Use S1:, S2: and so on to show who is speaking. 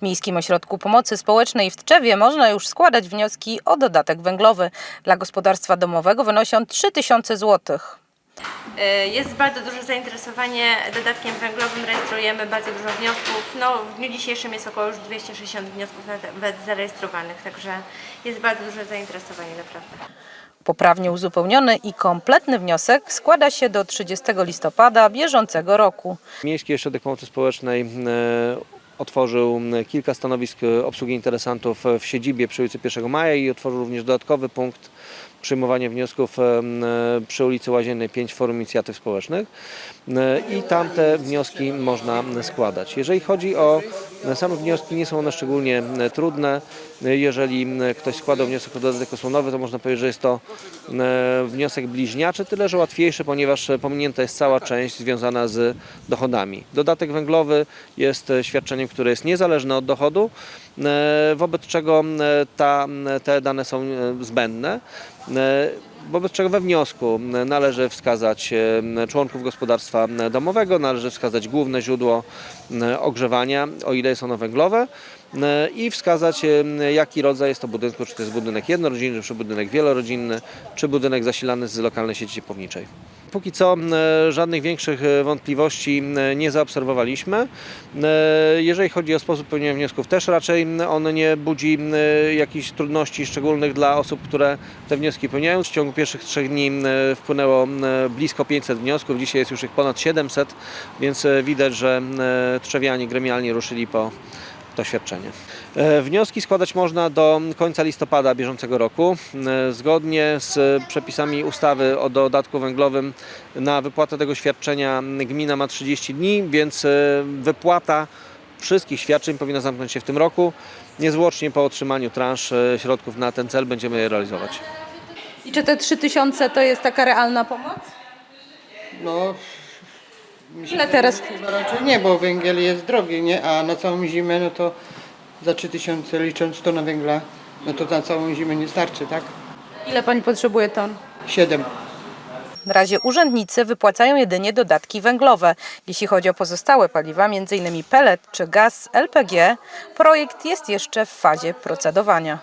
S1: W Miejskim Ośrodku Pomocy Społecznej w Tczewie można już składać wnioski o dodatek węglowy. Dla gospodarstwa domowego wynosi on 3000 zł.
S2: Y, Jest bardzo duże zainteresowanie dodatkiem węglowym, rejestrujemy bardzo dużo wniosków. No, w dniu dzisiejszym jest około już 260 wniosków nawet zarejestrowanych, także jest bardzo duże zainteresowanie naprawdę.
S1: Poprawnie uzupełniony i kompletny wniosek składa się do 30 listopada bieżącego roku.
S3: Miejski Ośrodek Pomocy Społecznej e, otworzył kilka stanowisk e, obsługi interesantów e, w siedzibie przy ulicy 1 Maja i otworzył również dodatkowy punkt przyjmowania wniosków e, przy ulicy Łaziennej 5 Forum Inicjatyw Społecznych E, i tam te wnioski można składać. Jeżeli chodzi o e, same wnioski, nie są one szczególnie trudne. Jeżeli ktoś składał wniosek o dodatek osłonowy, to można powiedzieć, że jest to wniosek bliźniaczy, tyle że łatwiejszy, ponieważ pominięta jest cała część związana z dochodami. Dodatek węglowy jest świadczeniem, które jest niezależne od dochodu, wobec czego ta, te dane są zbędne. 那 Wobec czego we wniosku należy wskazać e, członków gospodarstwa domowego, należy wskazać główne źródło e, ogrzewania, o ile jest ono węglowe e, i wskazać jaki rodzaj jest to budynku, czy to jest budynek jednorodzinny, czy budynek wielorodzinny, czy budynek zasilany z lokalnej sieci ciepłowniczej. Póki co żadnych większych wątpliwości nie zaobserwowaliśmy. Jeżeli chodzi o sposób pełnienia wniosków, też raczej on nie budzi jakichś trudności szczególnych dla osób, które te wnioski pełniają. W ciągu pierwszych trzech dni wpłynęło blisko 500 wniosków, dzisiaj jest już ich ponad 700, więc e, widać, że e, trzewianie gremialnie ruszyli po to świadczenie. E, Wnioski składać można do końca listopada bieżącego roku. Zgodnie z przepisami ustawy o dodatku węglowym na wypłatę tego świadczenia gmina ma 30 dni, więc wypłata wszystkich świadczeń powinna zamknąć się w tym roku. Niezwłocznie po otrzymaniu transz środków na ten cel będziemy je realizować.
S1: I czy te 3000 to jest taka realna pomoc?
S4: No, mi się
S1: Ile teraz?
S4: chyba raczej nie, bo węgiel jest drogi, nie? A na całą zimę, no to za 3000 licząc tonę węgla, no to na całą zimę nie starczy, tak?
S1: Ile pani potrzebuje ton?
S4: 7.
S1: Na razie urzędnicy wypłacają jedynie dodatki węglowe. Jeśli chodzi o pozostałe paliwa, m.in. pellet czy gaz LPG, projekt jest jeszcze w fazie procedowania.